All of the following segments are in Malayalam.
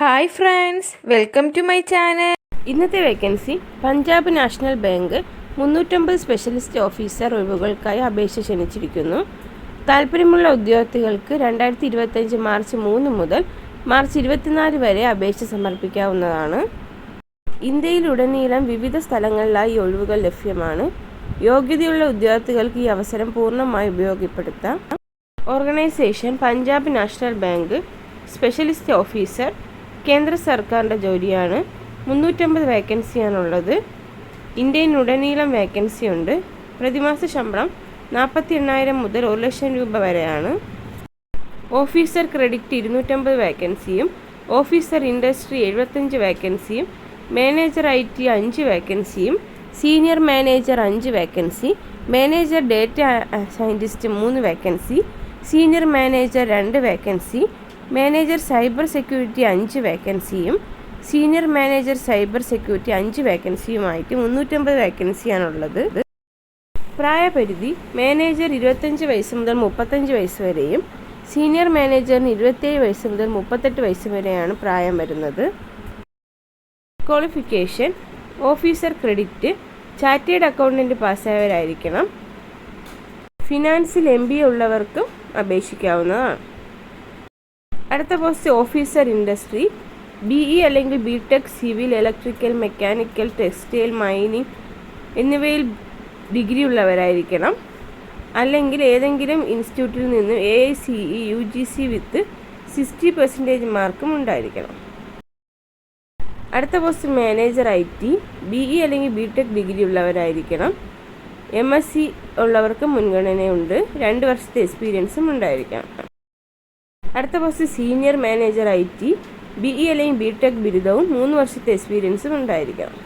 Hi friends welcome to my channel. ഇന്നത്തെ വേക്കൻസി പഞ്ചാബ് നാഷണൽ ബാങ്ക് മുന്നൂറ്റമ്പത് സ്പെഷ്യലിസ്റ്റ് ഓഫീസർ ഒഴിവുകൾക്കായി അപേക്ഷ ക്ഷണിച്ചിരിക്കുന്നു. താല്പര്യമുള്ള ഉദ്യോഗാർത്ഥികൾക്ക് രണ്ടായിരത്തി ഇരുപത്തഞ്ച് മാർച്ച് മൂന്ന് മുതൽ മാർച്ച് ഇരുപത്തിനാല് വരെ അപേക്ഷ സമർപ്പിക്കാവുന്നതാണ്. ഇന്ത്യയിലുടനീളം വിവിധ സ്ഥലങ്ങളിലായി ഒഴിവുകൾ ലഭ്യമാണ്. യോഗ്യതയുള്ള ഉദ്യോഗാർത്ഥികൾക്ക് ഈ അവസരം പൂർണമായി ഉപയോഗപ്പെടുത്താം. Organisation Punjab National Bank specialist officer കേന്ദ്ര സർക്കാരിന്റെ ജോലിയാണ്. മുന്നൂറ്റമ്പത് വേക്കൻസിയാണുള്ളത്. ഇന്ത്യയിലുടനീളം വേക്കൻസി ഉണ്ട് പ്രതിമാസ ശമ്പളം നാൽപ്പത്തി എണ്ണായിരം മുതൽ ഒരു ലക്ഷം രൂപ വരെയാണ്. ഓഫീസർ ക്രെഡിറ്റ് ഇരുന്നൂറ്റമ്പത് വേക്കൻസിയും ഓഫീസർ ഇൻഡസ്ട്രി എഴുപത്തഞ്ച് വേക്കൻസിയും മാനേജർ ഐ ടി അഞ്ച് വേക്കൻസിയും സീനിയർ മാനേജർ അഞ്ച് വേക്കൻസി മാനേജർ ഡേറ്റ സയന്റിസ്റ്റ് മൂന്ന് വേക്കൻസി സീനിയർ മാനേജർ രണ്ട് വേക്കൻസി മാനേജർ സൈബർ സെക്യൂരിറ്റി അഞ്ച് വേക്കൻസിയും സീനിയർ മാനേജർ സൈബർ സെക്യൂരിറ്റി അഞ്ച് വേക്കൻസിയുമായിട്ട് മുന്നൂറ്റമ്പത് വേക്കൻസിയാണുള്ളത്. പ്രായപരിധി മാനേജർ ഇരുപത്തഞ്ച് വയസ്സ് മുതൽ മുപ്പത്തഞ്ച് വയസ്സ് വരെയും സീനിയർ മാനേജറിന് ഇരുപത്തേഴ് വയസ്സ് മുതൽ മുപ്പത്തെട്ട് വയസ്സ് വരെയാണ് പ്രായം വരുന്നത്. Qualification officer credit chartered accountant പാസ്സായവരായിരിക്കണം. ഫിനാൻസിൽ എം ബി ഉള്ളവർക്കും അപേക്ഷിക്കാവുന്നതാണ്. അടുത്ത post officer industry B E അല്ലെങ്കിൽ B tech civil electrical mechanical textile mining എന്നിവയിൽ ഡിഗ്രി ഉള്ളവരായിരിക്കണം. അല്ലെങ്കിൽ ഏതെങ്കിലും ഇൻസ്റ്റിറ്റ്യൂട്ടിൽ നിന്നും A I C E U G C with sixty percentage മാർക്കും ഉണ്ടായിരിക്കണം. അടുത്ത post manager I T B E അല്ലെങ്കിൽ ബി ടെക് ഡിഗ്രി ഉള്ളവരായിരിക്കണം. എം എസ് സി ഉള്ളവർക്ക് മുൻഗണനയുണ്ട്. രണ്ട് വർഷത്തെ എക്സ്പീരിയൻസും ഉണ്ടായിരിക്കണം. അടുത്ത post senior manager I T B E അല്ലെങ്കിൽ ബി ടെക് ബിരുദവും മൂന്ന് വർഷത്തെ എക്സ്പീരിയൻസും ഉണ്ടായിരിക്കണം.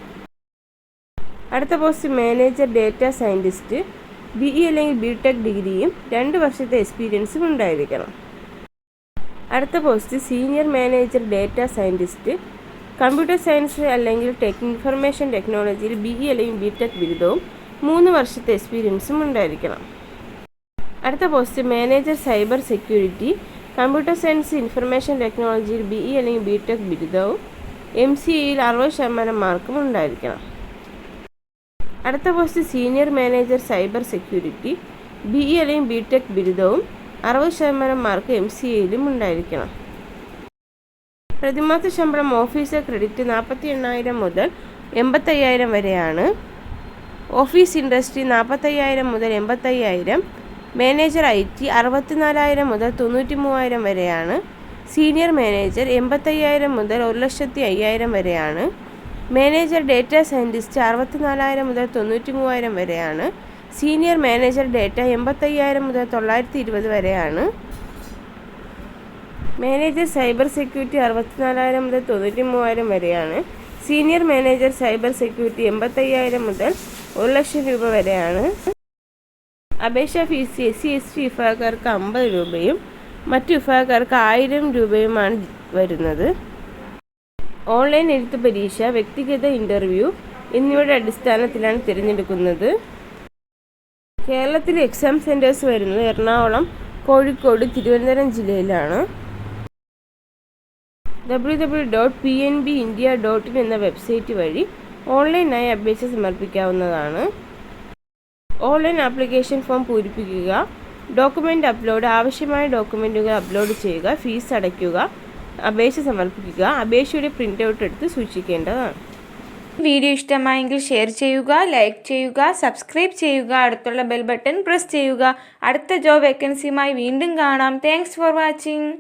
അടുത്ത post manager data scientist B E അല്ലെങ്കിൽ ബി ടെക് ഡിഗ്രിയും രണ്ട് വർഷത്തെ എക്സ്പീരിയൻസും ഉണ്ടായിരിക്കണം. അടുത്ത post senior manager data scientist computer science അല്ലെങ്കിൽ ടെക് ഇൻഫർമേഷൻ ടെക്നോളജിയിൽ ബി ഇ അല്ലെങ്കിൽ ബി ടെക് ബിരുദവും മൂന്ന് വർഷത്തെ എക്സ്പീരിയൻസും ഉണ്ടായിരിക്കണം. അടുത്ത post manager cyber security computer science information ടെക്നോളജിയിൽ ബി ഇ അല്ലെങ്കിൽ ബി ടെക് ബിരുദവും എം സി എയിൽ അറുപത് ശതമാനം മാർക്കും ഉണ്ടായിരിക്കണം. അടുത്ത post senior manager cyber security B E അല്ലെങ്കിൽ ബി ടെക് ബിരുദവും അറുപത് ശതമാനം മാർക്ക് എം സി എയിലും ഉണ്ടായിരിക്കണം. പ്രതിമാസ ശമ്പളം ഓഫീസർ ക്രെഡിറ്റ് നാൽപ്പത്തി എണ്ണായിരം മുതൽ എൺപത്തയ്യായിരം വരെയാണ്. ഓഫീസ് ഇൻഡസ്ട്രി നാൽപ്പത്തയ്യായിരം മുതൽ എൺപത്തയ്യായിരം മാനേജർ ഐ ടി അറുപത്തിനാലായിരം മുതൽ തൊണ്ണൂറ്റി മൂവായിരം വരെയാണ്. സീനിയർ മാനേജർ എൺപത്തയ്യായിരം മുതൽ ഒരു ലക്ഷത്തി അയ്യായിരം വരെയാണ്. മാനേജർ ഡേറ്റ സയന്റിസ്റ്റ് അറുപത്തിനാലായിരം മുതൽ തൊണ്ണൂറ്റി മൂവായിരം വരെയാണ്. സീനിയർ മാനേജർ ഡേറ്റ എൺപത്തയ്യായിരം മുതൽ തൊള്ളായിരത്തി ഇരുപത് വരെയാണ്. മാനേജർ സൈബർ സെക്യൂരിറ്റി അറുപത്തിനാലായിരം മുതൽ തൊണ്ണൂറ്റി മൂവായിരം വരെയാണ്. സീനിയർ മാനേജർ സൈബർ സെക്യൂരിറ്റി എൺപത്തയ്യായിരം മുതൽ ഒരു ലക്ഷം രൂപ വരെയാണ്. അപേക്ഷാ fees S C S T വിഭാഗക്കാർക്ക് അമ്പത് രൂപയും മറ്റു വിഭാഗക്കാർക്ക് ആയിരം രൂപയുമാണ് വരുന്നത്. ഓൺലൈൻ എഴുത്ത് പരീക്ഷ വ്യക്തിഗത ഇന്റർവ്യൂ എന്നിവയുടെ അടിസ്ഥാനത്തിലാണ് തിരഞ്ഞെടുക്കുന്നത്. കേരളത്തിലെ എക്സാം സെന്റേഴ്സ് വരുന്നത് എറണാകുളം കോഴിക്കോട് തിരുവനന്തപുരം ജില്ലയിലാണ്. W W dot P N B India dot in എന്ന വെബ്സൈറ്റ് വഴി ഓൺലൈനായി അപേക്ഷ സമർപ്പിക്കാവുന്നതാണ്. ഓൺലൈൻ ആപ്ലിക്കേഷൻ ഫോം പൂരിപ്പിക്കുക ഡോക്യുമെന്റ് അപ്ലോഡ് ആവശ്യമായ ഡോക്യുമെന്റുകൾ അപ്ലോഡ് ചെയ്യുക ഫീസ് അടയ്ക്കുക അപേക്ഷ സമർപ്പിക്കുക അപേക്ഷയുടെ പ്രിന്റ് ഔട്ട് എടുത്ത് സൂക്ഷിക്കേണ്ടതാണ്. വീഡിയോ ഇഷ്ടമായെങ്കിൽ ഷെയർ ചെയ്യുക ലൈക്ക് ചെയ്യുക സബ്സ്ക്രൈബ് ചെയ്യുക അടുത്തുള്ള ബെൽ ബട്ടൺ പ്രസ് ചെയ്യുക. അടുത്ത ജോബ് വേക്കൻസിയുമായി വീണ്ടും കാണാം. Thanks for watching